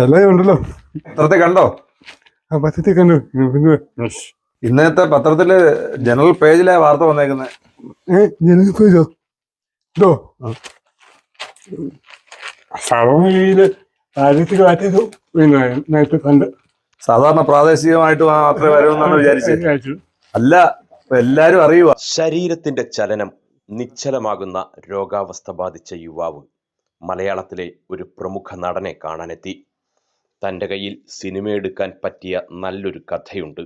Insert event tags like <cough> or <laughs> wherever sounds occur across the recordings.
എല്ലാം ഉണ്ടല്ലോ. പത്രത്തെ കണ്ടോ? ആ പത്രത്തിൽ കണ്ടു. പിന്നെ ഇന്നത്തെ പത്രത്തിൽ ജനറൽ പേജിലെ വാർത്ത വന്നേക്കുന്നത് ഏ ഇതോ? സാധാരണ ആദ്യത്തിൽ കാറ്റതു പിന്നെ നേരത്തെ കണ്ട്. സാധാരണ പ്രാദേശികമായിട്ട് മാത്രമേ വരുമെന്നാണ് വിചാരിച്ചത് വിചാരിച്ചു. അല്ല ഇപ്പൊ എല്ലാരും അറിയുക. ശരീരത്തിന്റെ ചലനം നിശ്ചലമാകുന്ന രോഗാവസ്ഥ ബാധിച്ച യുവാവ് മലയാളത്തിലെ ഒരു പ്രമുഖ നടനെ കാണാനെത്തി. തന്റെ കയ്യിൽ സിനിമ എടുക്കാൻ പറ്റിയ നല്ലൊരു കഥയുണ്ട്.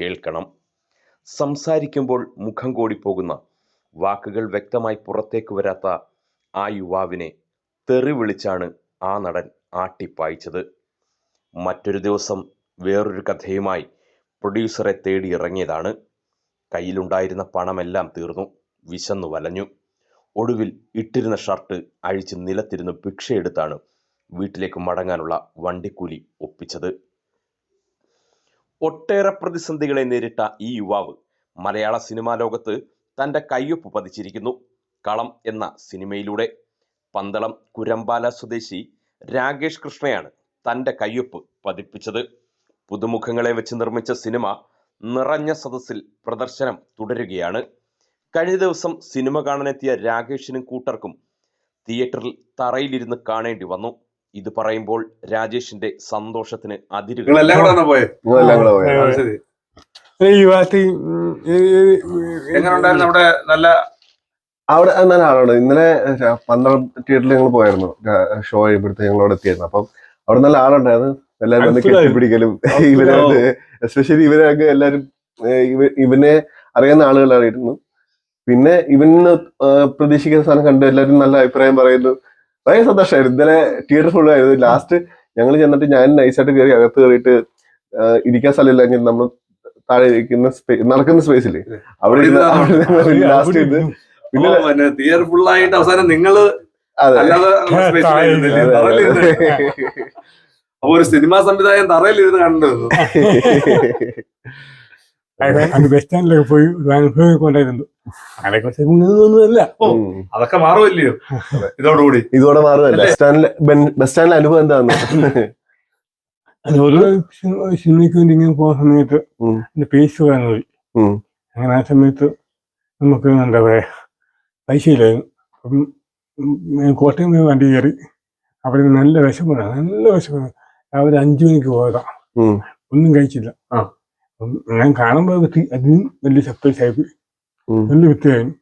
കേൾക്കണം. സംസാരിക്കുമ്പോൾ മുഖം കോടിപ്പോകുന്ന വാക്കുകൾ വ്യക്തമായി പുറത്തേക്ക് വരാത്ത ആ യുവാവിനെ തെറി വിളിച്ചാണ് ആ നടൻ ആട്ടിപ്പായിച്ചത്. മറ്റൊരു ദിവസം വേറൊരു കഥയുമായി പ്രൊഡ്യൂസറെ തേടി ഇറങ്ങിയതാണ്. കയ്യിലുണ്ടായിരുന്ന പണമെല്ലാം തീർന്നു. വിശന്നു വലഞ്ഞു. ഒടുവിൽ ഇട്ടിരുന്ന ഷർട്ട് അഴിച്ച് നിലത്തിരുന്ന് ഭിക്ഷയെടുത്താണ് വീട്ടിലേക്ക് മടങ്ങാനുള്ള വണ്ടിക്കൂലി ഒപ്പിച്ചത്. ഒട്ടേറെ പ്രതിസന്ധികളെ നേരിട്ട ഈ യുവാവ് മലയാള സിനിമാ ലോകത്ത് തന്റെ കയ്യൊപ്പ് പതിച്ചിരിക്കുന്നു. കളം എന്ന സിനിമയിലൂടെ പന്തളം കുരമ്പാല സ്വദേശി രാകേഷ് കൃഷ്ണയാണ് തന്റെ കയ്യൊപ്പ് പതിപ്പിച്ചത്. പുതുമുഖങ്ങളെ വെച്ച് നിർമ്മിച്ച സിനിമ നിറഞ്ഞ സദസ്സിൽ പ്രദർശനം തുടരുകയാണ്. കഴിഞ്ഞ ദിവസം സിനിമ കാണാനെത്തിയ രാകേഷിനും കൂട്ടർക്കും തിയേറ്ററിൽ തറയിലിരുന്ന് കാണേണ്ടി വന്നു. ഇത് പറയുമ്പോൾ രാജേഷിന്റെ സന്തോഷത്തിന് അതിരുകൾ. അവിടെ നല്ല ആളാണ് ഇന്നലെ പന്ത്രണ്ട് തിയേറ്ററിൽ ഞങ്ങൾ പോയായിരുന്നു ഷോ കഴിയുമ്പോഴത്തെ ഞങ്ങളോട് എത്തിയായിരുന്നു. അപ്പം അവിടെ നല്ല ആളുണ്ടായിരുന്നു. എല്ലാവരും വന്ന്. കെട്ടിപ്പിടിക്കലും ഇവരെ എസ്പെഷ്യലി ഇവരെ എല്ലാവരും ഇവ- ഇവനെ അറിയുന്ന ആളുകളായിരുന്നു. പിന്നെ ഇവന് പ്രതീക്ഷിക്കുന്ന സാധനം കണ്ട് എല്ലാവരും നല്ല അഭിപ്രായം പറയുന്നു. ഭയങ്കര സന്തോഷമായിരുന്നു ഇന്നലെ തിയേറ്റർ ഫുൾ ആയിരുന്നു. ലാസ്റ്റ് ഞങ്ങൾ ചെന്നിട്ട് ഞാൻ നൈസായിട്ട് കയറി അകത്ത് കയറിയിട്ട് ഇരിക്കാൻ ഇരിക്കാൻ സ്ഥലമില്ലെങ്കിൽ നമ്മൾ താഴെ ഇരിക്കുന്ന സ്പേ- നടക്കുന്ന സ്പേസിൽ അവിടെ ലാസ്റ്റ് ഫുൾ പിന്നെ ഓ, ഫുൾ ആയിട്ട് അവസാനം നിങ്ങൾ തറയിലിരുന്ന്. <laughs> അപ്പൊ ഒരു സിനിമാ സംവിധായകൻ തറയിലിരുന്ന് കണ്ടിരുന്നു <laughs> അത്. ബസ് സ്റ്റാൻഡിലൊക്കെ പോയി അനുഭവം കൊണ്ടായിരുന്നു ഇങ്ങനെയൊന്നുമല്ല ഓ. അതൊക്കെ മാറുമല്ലയോ? ഇതോടുകൂടി. ഇതോടെ മാറുമല്ല. ബസ് സ്റ്റാൻഡിലെ ബസ് സ്റ്റാൻഡിലെ അനുഭവം എന്താന്ന്? സിനിമയ്ക്ക് വേണ്ടി ഇങ്ങനെ പോകുന്ന സമയത്ത്. എന്റെ പേസ് വരാൻ പോയി. അങ്ങനെ ആ സമയത്ത് നമുക്ക് എന്താ പറയാ പൈസ ഇല്ലായിരുന്നു അപ്പം കോട്ടയം പോയി വണ്ടി കയറി അവിടെ നല്ല വിശപ്പാണ് നല്ല വിശപ്പാണ് രാവിലെ അഞ്ചു മണിക്ക് പോയതാ. ഒന്നും കഴിച്ചില്ല. ഞാൻ കാണുമ്പോൾ അതിനും വലിയ സർപ്രൈസ് ആയി പോയി. നല്ല വ്യക്തിയായിരുന്നു.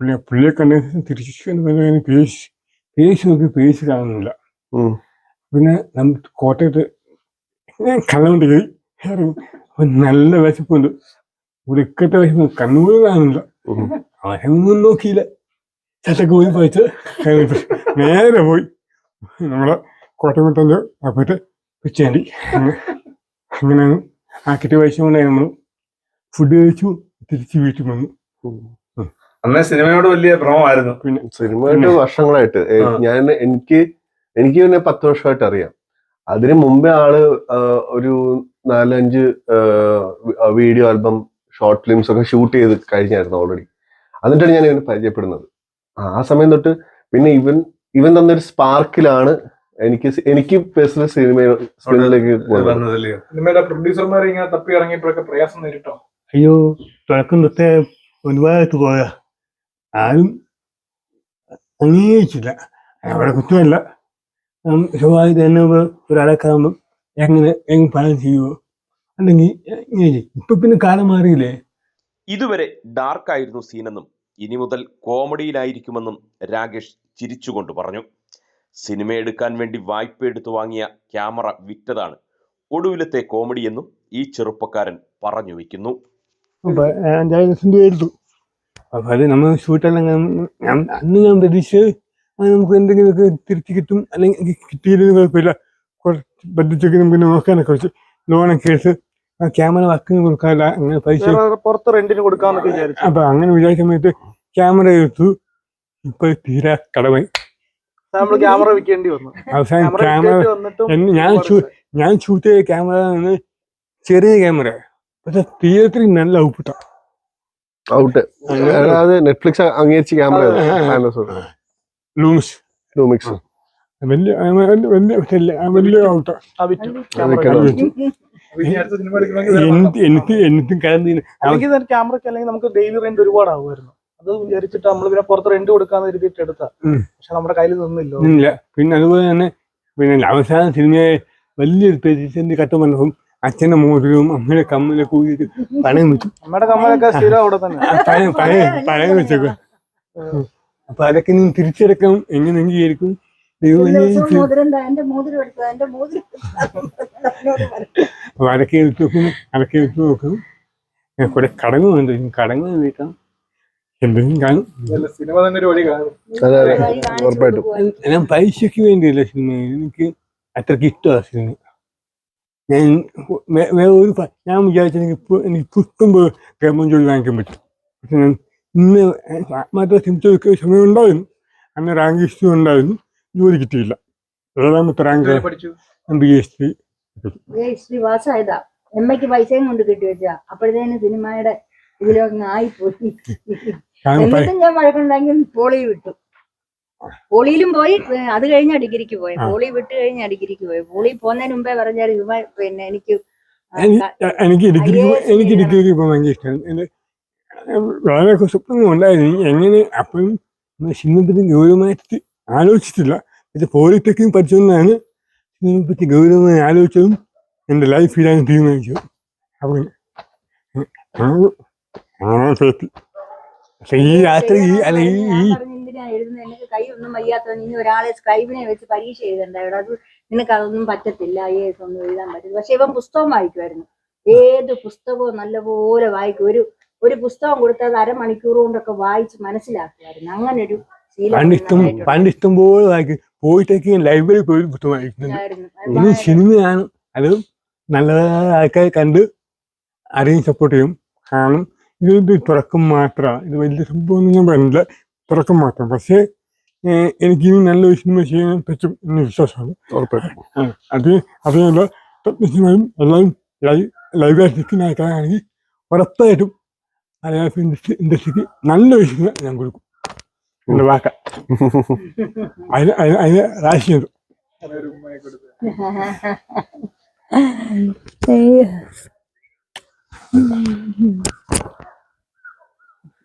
പുള്ളിയെ പുള്ളിയെ കണ്ട തിരിച്ചു പേസ് പേസ് നോക്കി പേശ് കാണുന്നില്ല. പിന്നെ നമ്മ കോട്ടയത്ത് ഞാൻ ഇറങ്ങി അപ്പൊ നല്ല വിശപ്പുണ്ട്. ഉടുക്കത്തെ വിശപ്പ് കണ്ണൂര് കാണുന്നില്ല. അവരൊന്നും നോക്കിയില്ല. ചട്ടക്ക് പോയി പോയിട്ട് നേരെ പോയി. നമ്മളെ കോട്ടയത്തന്റെ അപ്പോട്ട് പിച്ചേണ്ടി. അങ്ങനെ ആക്കിയിട്ട് പൈസ നമ്മൾ ഫുഡ് കഴിച്ചു തിരിച്ച് വീട്ടിൽ വന്നു. അന്നേ സിനിമയോട് വലിയ ഭ്രമമായിരുന്നു. പിന്നെ സിനിമയായിട്ട് വർഷങ്ങളായിട്ട്. ഞാൻ എനിക്ക് എനിക്ക് പിന്നെ പത്ത് വർഷമായിട്ട് അറിയാം. അതിന് മുമ്പേ ആൾ ഒരു നാലഞ്ച് വീഡിയോ ആൽബം ഷോർട്ട് ഫിലിംസ് ഒക്കെ ഷൂട്ട് ചെയ്ത് കഴിഞ്ഞായിരുന്നു ഓൾറെഡി എന്നിട്ടാണ് ഞാൻ ഇവന് പരിചയപ്പെടുന്നത്. ആ സമയം തൊട്ട് പിന്നെ ഇവൻ ഇവൻ തന്നൊരു സ്പാർക്കിലാണ് എനിക്ക് എനിക്ക് പേഴ്സണൽ സിനിമ വന്നതല്ലയോ സിനിമയുടെ പ്രൊഡ്യൂസർമാരെ ഇങ്ങനെ തപ്പി ഇറങ്ങിയപ്പോഴൊക്കെ പ്രയാസം നേരിട്ടോ? അയ്യോ തുടക്കം തൊട്ടേ ഒരുപാട് പോയാ. ആരും അംഗീകരിച്ചില്ല. അവിടെ കുറ്റമല്ല. സ്വാഭാവിക തന്നെ ഒരാളെ കാണുമ്പോൾ എങ്ങനെ എങ്ങനെ പാലം ചെയ്യുമോ അല്ലെങ്കിൽ ഇങ്ങനെ ചെയ്യും. ഇപ്പൊ പിന്നെ കാലം മാറിയില്ലേ? ഇതുവരെ ഡാർക്കായിരുന്നു സീനെന്നും ഇനി മുതൽ കോമഡിയിലായിരിക്കുമെന്നും രാകേഷ് ചിരിച്ചുകൊണ്ട് പറഞ്ഞു. സിനിമ എടുക്കാൻ വേണ്ടി വായ്പ എടുത്തു വാങ്ങിയ ക്യാമറ വിറ്റതാണ്. ഒടുവിലത്തെ കോമഡി എന്നും ഈ ചെറുപ്പക്കാരൻ പറഞ്ഞു വെക്കുന്നു. അപ്പൊ അഞ്ചാറ് ലക്ഷം രൂപ എടുത്തു അപ്പൊ അത് നമ്മൾ ഷൂട്ടെല്ലാം അന്ന് ഞാൻ പ്രതീക്ഷിച്ചത് നമുക്ക് എന്തെങ്കിലുമൊക്കെ തിരിച്ചു കിട്ടും അല്ലെങ്കിൽ കിട്ടിയില്ലെങ്കിൽ കുഴപ്പമില്ല. കുറച്ച് ബഡ്ജറ്റൊക്കെ നമുക്ക് നോക്കാനൊക്കെ വെച്ച് ലോണൊക്കെ എടുത്ത് ആ ക്യാമറ വർക്കിന് കൊടുക്കാനില്ല അങ്ങനെ പൈസ പുറത്ത് റെന്റിന് കൊടുക്കാന്നൊക്കെ വിചാരിച്ചു. അപ്പൊ അങ്ങനെ വിചാരിച്ച സമയത്ത് ക്യാമറ എടുത്തു. ഇപ്പൊ തീരാ കടമായി. നമ്മൾ ക്യാമറ വെക്കേണ്ടി വന്നു. അവസാനം ക്യാമറ ഞാൻ ഞാൻ ഷൂട്ട് ചെയ്ത ക്യാമറ ചെറിയ ക്യാമറ. പക്ഷെ തിയേറ്ററിൽ നല്ല ഔട്ട്പുട്ട ഔട്ട് അതായത് നെറ്റ്ഫ്ലിക്സ് അംഗീകരിച്ച ക്യാമറ ലൂമിക്സ് ലൂമിക്സ് വലിയ വലിയ വലിയ ഔട്ട എനിക്ക് എനിക്ക് ക്യാമറയ്ക്ക് അല്ലെങ്കിൽ നമുക്ക് ഡെയിലി റെന്റ് ഒരുപാട് ആവുമായിരുന്നു. അത് വിചാരിച്ചിട്ട് നമ്മൾ പിന്നെ പുറത്ത് റെന്റ് കൊടുക്കാന്ന് കരുതിയിട്ട് എടുത്താ പക്ഷെ നമ്മുടെ കയ്യിൽ നിന്നില്ലോ. ഇല്ല. പിന്നെ അതുപോലെ തന്നെ പിന്നെ അവസാന സിനിമയെ വലിയൊരു പ്രതിസന്ധി കത്ത് വന്നപ്പം അച്ഛന്റെ മോതിരവും അമ്മയുടെ കമ്മലൊക്കെ കൂടിയിട്ട് പണയം വെച്ചു. അമ്മയുടെ കമ്മലൊക്കെ സ്ഥിരം അവിടെ തന്നെ. പണയം വെച്ചേക്ക അപ്പൊ അതൊക്കെ നീ തിരിച്ചെടുക്കണം. എന്നോട് പറഞ്ഞു. അപ്പൊ അതൊക്കെ എടുത്തു നോക്കും അതൊക്കെ എടുത്തു നോക്കും കുറെ കടങ്ങളുണ്ട് ഇനി കടങ്ങൾ വീട്ടാം. എന്തെങ്കിലും കാണും സിനിമ തന്നെ ഒരു വഴി കാണും. അതെ അതെ. ഉറപ്പായിട്ടും. ഞാൻ പൈസക്ക് വേണ്ടിയല്ല സിനിമ? എനിക്ക് അത്രയ്ക്ക് ഇഷ്ടമാണ് സിനിമ. ഞാൻ വേറെ ഒരു ഞാൻ വിചാരിച്ച എനിക്ക് ഇപ്പൊ എനിക്ക് പോയി ഗവൺമെന്റ് ജോലി വാങ്ങിക്കാൻ പറ്റും. പക്ഷെ ഞാൻ ഇന്ന് ആത്മഹത്യ ശ്രമിച്ച സമയം ഉണ്ടായിരുന്നു അന്ന് റാങ്ക് ഇഷ്യൂ ഉണ്ടായിരുന്നു. ജോലി കിട്ടിയില്ല. ഏഴാമത്തെ റാങ്ക് പഠിച്ചു? ബി എസ് സി ഏ, ശ്രീ എമ്മയ്ക്ക് പൈസയും കൊണ്ട് കിട്ടി വെച്ചാ അപ്പോഴത്തേനും സിനിമയുടെ ഇതിലൊക്കെ ആയിപ്പോയി. എന്നിട്ടും ഞാൻ വഴക്കുണ്ടെങ്കിൽ പോളി വിട്ടു പോളിയിലും പോയി അത് കഴിഞ്ഞ ഡിഗ്രിക്ക് പോയി പോളി വിട്ട് കഴിഞ്ഞ ഡിഗ്രിക്ക് പോയി പോളി പോകുന്നതിന് മുമ്പേ പറഞ്ഞാൽ ഇവ പിന്നെ എനിക്ക് എനിക്ക് ഡിഗ്രിക്ക് എനിക്ക് ഡിഗ്രിക്ക് പോകാൻ ഭയങ്കര ഇഷ്ടമാണ് വളരെ സ്വപ്നമൊന്നും ഉണ്ടായിരുന്നു എങ്ങനെ അപ്പോഴും സിനിമപ്പറ്റി ഗൗരവമായിട്ട് ആലോചിച്ചിട്ടില്ല പക്ഷെ പോളിടെക്നിക് പഠിച്ചൊന്നാണ് സിനിമപ്പറ്റി ഗൗരവമായി ആലോചിച്ചതും എന്റെ ലൈഫ് ഇടാൻ തീരുമാനിച്ചത് അങ്ങനെ അങ്ങനെ തോറ്റി പക്ഷെ ഈ രാത്രി ഈ അല്ല ഈ ഞാൻ ഈ എഴുതുന്നത് എനിക്ക് കൈ ഒന്നും വയ്യാത്തവൻ ഇനി ഒരാളെ സ്ക്രൈബിനെ വെച്ച് പരീക്ഷ എഴുതണ്ടായോ അത് നിനക്ക് അതൊന്നും പറ്റത്തില്ല. ഐ എസ് ഒന്നും എഴുതാൻ പറ്റില്ല പക്ഷെ ഇവൻ പുസ്തകം വായിക്കുമായിരുന്നു ഏത് പുസ്തകവും നല്ലപോലെ വായിക്കും. ഒരു ഒരു പുസ്തകം കൊടുത്താൽ അത് അരമണിക്കൂർ കൊണ്ടൊക്കെ വായിച്ച് മനസ്സിലാക്കുമായിരുന്നു അങ്ങനെ ഒരു പണ്ടിഷ്ടം പണ്ടിഷ്ടം പോലെ വായിക്കും. പോയിട്ടൊക്കെ ലൈബ്രറി പോയി പുസ്തകം വായിക്കുന്നുണ്ട്. ഇനി സിനിമയാണ് അത് നല്ല ആൾക്കാരെ കണ്ട് ആരെയും സപ്പോർട്ട് ചെയ്യും. കാണും. ഇത് തുറക്കം മാത്രമാണ് ഇത് വലിയ സംഭവം ഞാൻ പറയുന്നില്ല തുറക്കം മാത്രം. പക്ഷേ എനിക്ക് ഇനി നല്ലൊരു സിനിമ ചെയ്യാൻ പറ്റും എന്ന് വിശ്വാസമാണ്. അത് അതിനുള്ള സിനിമയും എല്ലാവരും ലൈവ് ലൈവായിട്ട് നിൽക്കുന്ന ആൾക്കാരാണെങ്കിൽ ഉറപ്പായിട്ടും മലയാള ഫിലിം ഇൻഡസ്ട്രി ഇൻഡസ്ട്രിക്ക് നല്ലൊരു സിനിമ ഞാൻ കൊടുക്കും. എന്റെ വാക്ക. അതിന് അതിന് അതിന് രാശി ചെയ്തു കൊടുത്ത്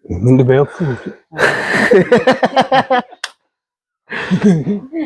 നിന്റെ വേപ്പ് <laughs> <laughs>